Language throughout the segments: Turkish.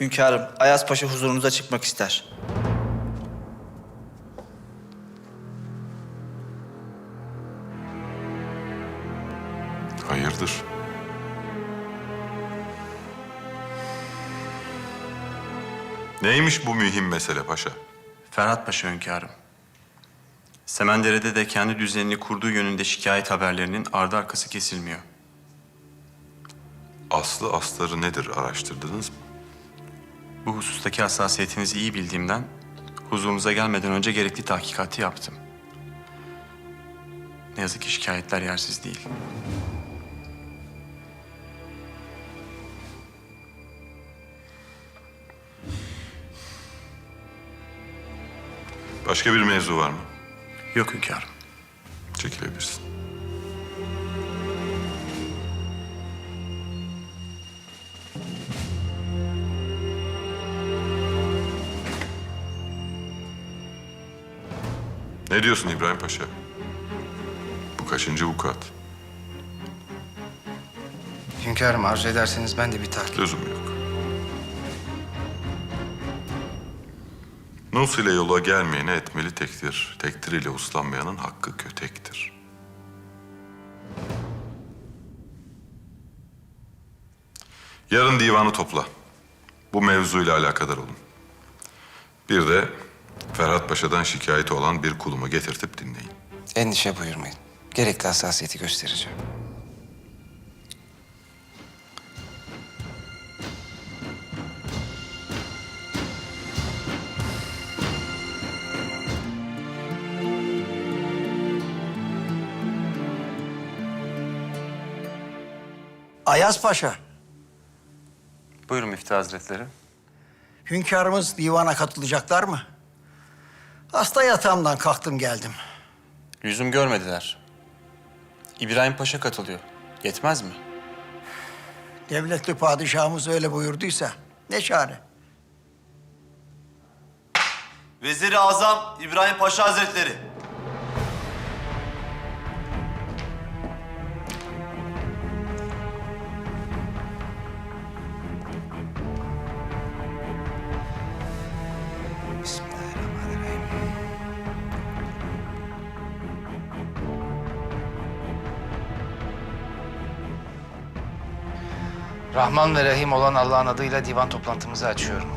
Hünkârım, Ayaz Paşa huzurunuza çıkmak ister. Hayırdır? Neymiş bu mühim mesele paşa? Ferhat Paşa hünkârım. Semendere'de de kendi düzenini kurduğu yönünde şikayet haberlerinin ardı arkası kesilmiyor. Aslı astarı nedir araştırdınız mı? Bu husustaki hassasiyetinizi iyi bildiğimden huzurunuza gelmeden önce gerekli tahkikatı yaptım. Ne yazık ki şikayetler yersiz değil. Başka bir mevzu var mı? Yok hünkârım. Çekilebilirsin. Ne diyorsun İbrahim Paşa? Bu kaçıncı vukuat? Hünkârım arzu ederseniz ben de bir tahkik... Lüzum yok. Nus ile yola gelmeyene etmeli tektir. Tektir ile uslanmayanın hakkı kötektir. Yarın divanı topla. Bu mevzuyla alakadar olun. Bir de Ferhat Paşa'dan şikayeti olan bir kulumu getirtip dinleyin. Endişe buyurmayın. Gerekli hassasiyeti göstereceğim. Ayaz Paşa, Buyurun Müftü Hazretleri. hünkârımız divana katılacaklar mı? Hasta yatağımdan kalktım geldim. Yüzüm görmediler. İbrahim Paşa katılıyor. Yetmez mi? Devletli padişahımız öyle buyurduysa ne çare? Vezir-i Azam İbrahim Paşa Hazretleri. Rahman ve Rahim olan Allah'ın adıyla divan toplantımızı açıyorum.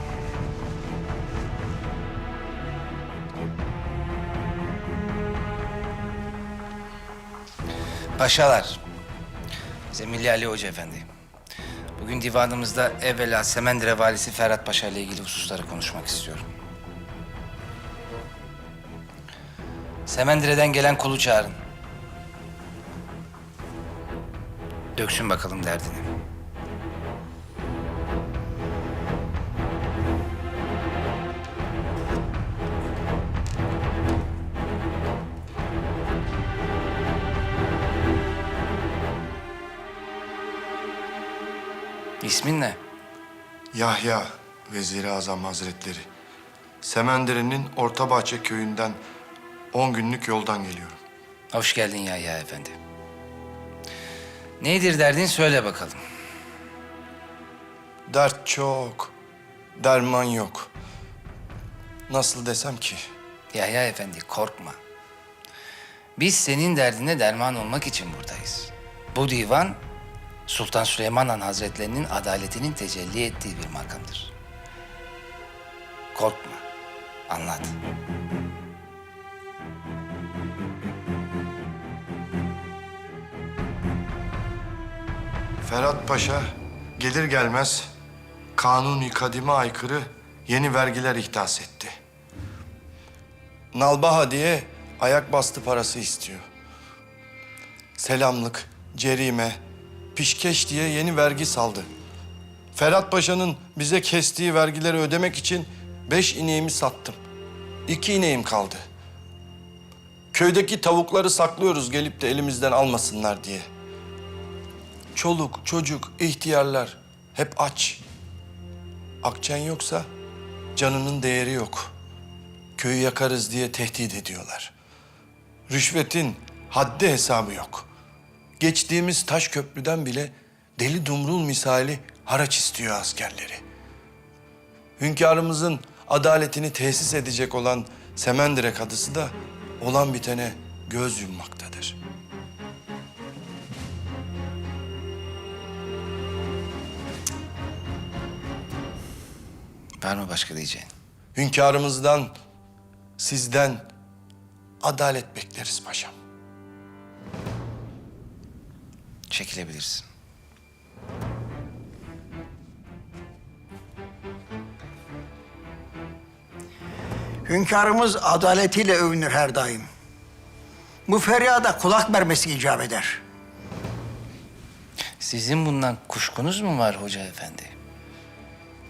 Paşalar, Zemilli Ali Hoca Efendi. Bugün divanımızda evvela Semendire Valisi Ferhat Paşa ile ilgili hususları konuşmak istiyorum. Semendire'den gelen kolu çağırın. Döksün bakalım derdini. İsmin ne? Yahya Veziri Azam Hazretleri. Semendere'nin Ortabahçe köyünden 10 günlük yoldan geliyorum. Hoş geldin Yahya Efendi. Nedir derdin söyle bakalım. Dert çok, derman yok. Nasıl desem ki? Yahya Efendi korkma. Biz senin derdine derman olmak için buradayız. Bu divan Sultan Süleyman Han Hazretlerinin adaletinin tecelli ettiği bir makamdır. Korkma. Anlat. Ferhat Paşa gelir gelmez kanuni kadime aykırı yeni vergiler ihdas etti. Nalbaha diye ayak bastı parası istiyor. Selamlık, cerime, pişkeş diye yeni vergi saldı. Ferhat Paşa'nın bize kestiği vergileri ödemek için beş ineğimi sattım. İki ineğim kaldı. Köydeki tavukları saklıyoruz gelip de elimizden almasınlar diye. Çoluk, çocuk, ihtiyarlar hep aç. Akçen yoksa canının değeri yok. Köyü yakarız diye tehdit ediyorlar. Rüşvetin haddi hesabı yok. Geçtiğimiz taş köprüden bile deli dumrul misali haraç istiyor askerleri. Hünkârımızın adaletini tesis edecek olan Semendire kadısı da olan bitene göz yummaktadır. Var mı başka diyeceğin? Hünkârımızdan, sizden adalet bekleriz paşam. Çekilebilirsin. Hünkârımız adaletiyle övünür her daim. Bu feryada kulak vermesi icap eder. Sizin bundan kuşkunuz mu var hoca efendi?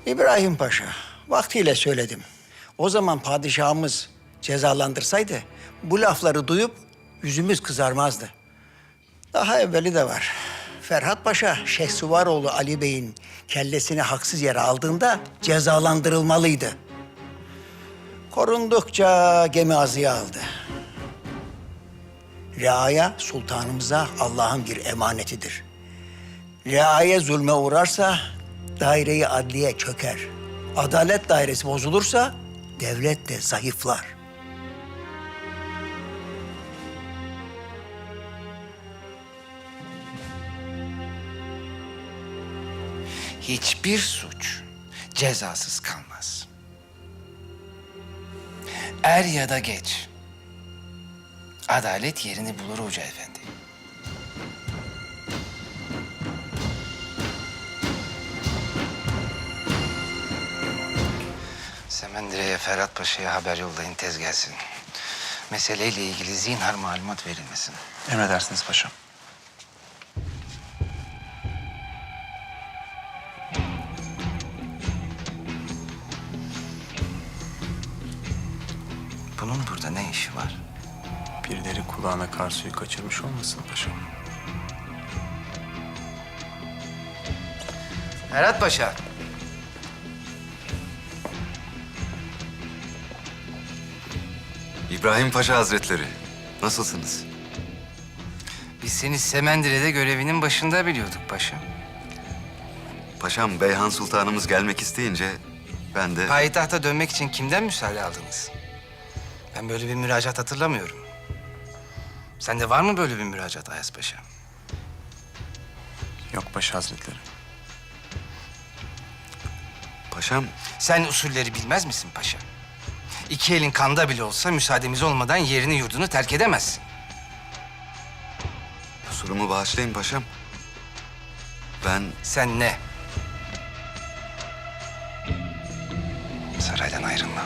İbrahim Paşa, vaktiyle söyledim. O zaman padişahımız cezalandırsaydı bu lafları duyup yüzümüz kızarmazdı. Daha evveli de var. Ferhat Paşa, Şehsuvaroğlu Ali Bey'in kellesini haksız yere aldığında cezalandırılmalıydı. Korundukça gemi azıya aldı. Riaya sultanımıza Allah'ın bir emanetidir. Riaya zulme uğrarsa daireyi adliye çöker. Adalet dairesi bozulursa devlet de zayıflar. Hiçbir suç cezasız kalmaz. Er ya da geç. Adalet yerini bulur hoca efendi. Semendire'ye Ferhat Paşa'ya haber yollayın tez gelsin. Meseleyle ilgili zinhar malumat verilmesin. Emredersiniz paşam. Bunun burada ne işi var? Birileri kulağına kar suyu kaçırmış olmasın paşam? Ferhat Paşa. İbrahim Paşa Hazretleri, nasılsınız? Biz seni Semendire'de görevinin başında biliyorduk paşa. Paşam Beyhan Sultanımız gelmek isteyince ben de... Payitahta dönmek için kimden müsaade aldınız? Ben böyle bir müracaat hatırlamıyorum. Sende var mı böyle bir müracaat Ayas Paşa? Yok paşa hazretleri. Paşam, Sen usulleri bilmez misin paşa? İki elin kanda bile olsa müsaademiz olmadan yerini yurdunu terk edemezsin. kusurumu bağışlayın paşam. Ben Sen ne? Saraydan ayrılma.